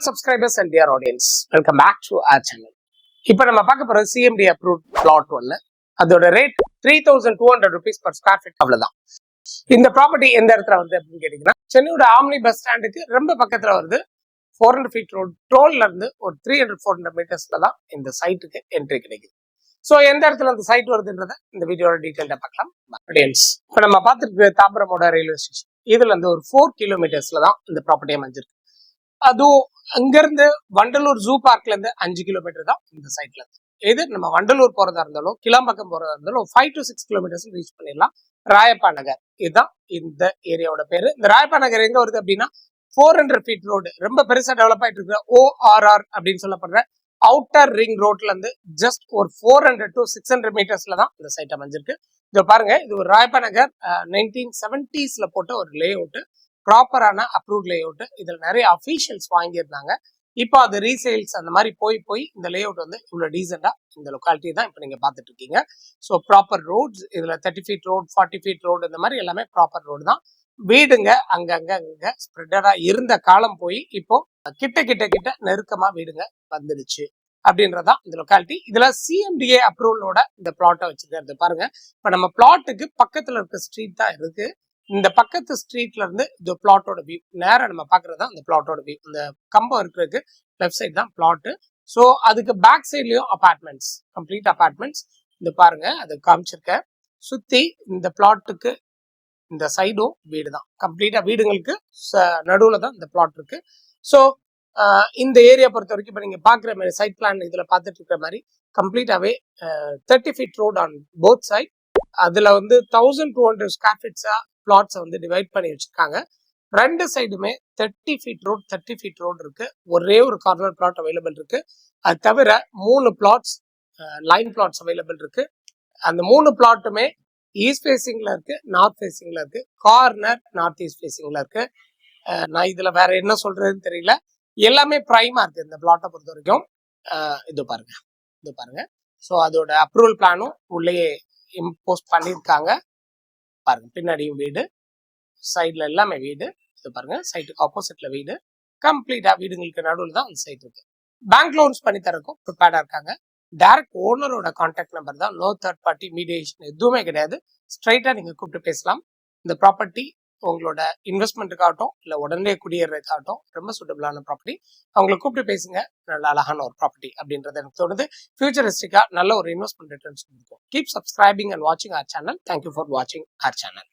Channel subscribers and dear audience welcome back to our channel இப்போ நம்ம பார்க்க போற சிஎம்டி அப்ரூவ் பிளாட் ஒன்று அதோட rate three thousand two hundred rupees per square feet அவ்வளோதான் இந்த ப்ராப்பர்ட்டி எந்த இடத்துல வருது அப்படின்னு கேட்டீங்கன்னா சென்னையோட ஆம்னி பஸ் ஸ்டாண்டுக்கு ரொம்ப பக்கத்துல வருது. ஃபோர் ஹண்ட்ரட் ஃபீட் ரோட் டோல்ல இருந்து ஒரு த்ரீ ஹண்ட்ரட் ஃபோர் ஹண்ட்ரட் மீட்டர்ஸ்ல தான் இந்த சைட்டுக்கு என்ட்ரி கிடைக்குது. ஸோ எந்த இடத்துல அந்த சைட் வருதுன்றத இந்த வீடியோட டீட்டெயில்டா பார்க்கலாம். ஆடியன்ஸ் இப்போ நம்ம பார்த்துருக்கு தாம்பரமோட ரயில்வே ஸ்டேஷன் இதுல இருந்து ஒரு ஃபோர் கிலோமீட்டர்ஸ்ல தான் இந்த ப்ராப்பர்ட்டி அமைஞ்சிருக்கு. அதுவும் அங்கிருந்து வண்டலூர் ஜூ பார்க்ல இருந்து அஞ்சு கிலோமீட்டர் தான் இந்த சைட்ல இருக்கு எது? நம்ம வண்டலூர் போறதா இருந்தாலும் கிளாம்பக்கம் போறதா இருந்தாலும் five to six kilometers reach பண்ணிடலாம். ராயப்பா நகர். இதுதான் இந்த ஏரியாவோட பேரு. இந்த ராயப்பா நகர் எங்க வருது அப்படின்னா ஃபோர் ஹண்ட்ரட் ஃபீட் ரோடு ரொம்ப பெருசா டெவலப் ஆயிட்டு இருக்கிற ஓஆர்ஆர் அப்படின்னு சொல்லப்படுற அவுட்டர் ரிங் ரோட்ல இருந்து ஜஸ்ட் ஒரு four hundred to six hundred மீட்டர்ஸ்ல தான் இந்த சைட் அமைஞ்சிருக்கு. இதோ பாருங்க. இது ஒரு ராயப்பா நகர் நைன்டீன் செவன்டிஸ்ல போட்ட ஒரு லே அவுட் ப்ராப்பரான அப்ரூவ் லே அவுட் இதுல நிறைய அஃபீஷியல்ஸ் வாங்கியிருந்தாங்க. இப்போ அது ரீசேல்ஸ் அந்த மாதிரி போய் போய் இந்த லே அவுட் வந்து இவ்வளவு டீசெண்டாக இந்த லொக்காலிட்டி தான் இப்போ நீங்க பார்த்துட்டு இருக்கீங்க ஸோ ப்ராப்பர் ரோட்ஸ் இதுல thirty feet road forty feet road இந்த மாதிரி எல்லாமே ப்ராப்பர் ரோடு தான். வீடுங்க அங்கங்க அங்க ஸ்ப்ரெடரா இருந்த காலம் போய் இப்போ கிட்ட கிட்ட கிட்ட நெருக்கமா வீடுங்க வந்துடுச்சு அப்படின்றதான் இந்த லொக்காலிட்டி இதுல சிஎம்டிஏ அப்ரூவலோட இந்த பிளாட்டை வச்சிருக்கிறது பாருங்க. இப்ப நம்ம பிளாட்டுக்கு பக்கத்துல இருக்க ஸ்ட்ரீட் தான் இருக்கு. இந்த பக்கத்து ஸ்ட்ரீட்ல இருந்து இந்த பிளாட்டோட வியூ நேரா நம்ம பாக்குறது தான் இந்த பிளாட்டோட வியூ இந்த கம்பம் இருக்கிறதுக்கு லெஃப்ட் சைடு தான் பிளாட்டு ஸோ அதுக்கு பேக் சைட்லயும் அபார்ட்மெண்ட்ஸ் கம்ப்ளீட் அபார்ட்மெண்ட்ஸ் இந்த பாருங்க அது காமிச்சிருக்கேன் சுத்தி இந்த பிளாட்டுக்கு இந்த சைடும் வீடு தான். கம்ப்ளீட்டா வீடுங்களுக்கு நடுவுல தான் இந்த பிளாட் இருக்கு. ஸோ இந்த ஏரியா பொறுத்த வரைக்கும் இப்போ நீங்க பாக்குற மாதிரி சைட் பிளான் இதுல பார்த்துட்டு இருக்கிற மாதிரி கம்ப்ளீட்டாவே thirty feet road on both side அதுல வந்து தௌசண்ட் டூ ஹண்ட்ரட் ஸ்கொயர் ஃபீட்ஸா பிளாட்ஸை வந்து டிவைட் பண்ணி வச்சிருக்காங்க. ரெண்டு சைடுமே thirty feet road thirty feet road இருக்கு. ஒரே ஒரு கார்னர் பிளாட் அவைலபிள் இருக்கு. அது தவிர மூணு பிளாட்ஸ் லைன் பிளாட்ஸ் அவைலபிள் இருக்கு. அந்த மூணு பிளாட்டுமே ஈஸ்ட் ஃபேஸிங்ல இருக்கு நார்த் ஃபேஸிங்ல இருக்கு. கார்னர் நார்த் ஈஸ்ட் ஃபேஸிங்ல இருக்கு. நான் இதுல வேற என்ன சொல்றதுன்னு தெரியல. எல்லாமே பிரைமா இருக்கு இந்த பிளாட்டை பொறுத்த வரைக்கும் இது பாருங்க. இது பாருங்க. ஸோ அதோட அப்ரூவல் பிளானும் உள்ளே இம்போஸ் பண்ணியிருக்காங்க. பாருங்க. பின்னாடியும் வீடு சைடில் எல்லாமே வீடு. இது பாருங்க சைட்டுக்கு ஆப்போசிட்ல வீடு. கம்ப்ளீட்டா வீடுங்களுக்கு நடுவில் தான் அந்த சைட் இருக்கு. பேங்க் லோன்ஸ் பண்ணி தரக்கும் ப்ரிப்பேர்டா இருக்காங்க. டேரக்ட் ஓனரோட கான்டாக்ட் நம்பர் தான். நோ தேர்ட் பார்ட்டி மீடியேஷன் எதுவுமே கிடையாது. ஸ்ட்ரைட்டாக நீங்க கூப்பிட்டு பேசலாம். இந்த ப்ராப்பர்ட்டி உங்களோட இன்வெஸ்ட்மெண்ட்டுக்காகட்டும் இல்லை உடனே குடியேறதுக்காகட்டும் ரொம்ப சூட்டபிளான ப்ராப்பர்ட்டி அவங்கள கூப்பிட்டு பேசுங்க. நல்ல அழகான ஒரு ப்ராப்பர்ட்டி அப்படின்றது எனக்கு தோணுது. ஃபியூச்சரிஸ்டிக்கா நல்ல ஒரு இன்வெஸ்ட்மெண்ட் ரிட்டர்ன்ஸ் கொடுக்கும். கீப் சப்ஸ்கிரைபிங் அண்ட் வாட்சிங் ஆர் சேனல் தேங்க்யூ ஃபார் வாட்சிங் ஆர் சேனல்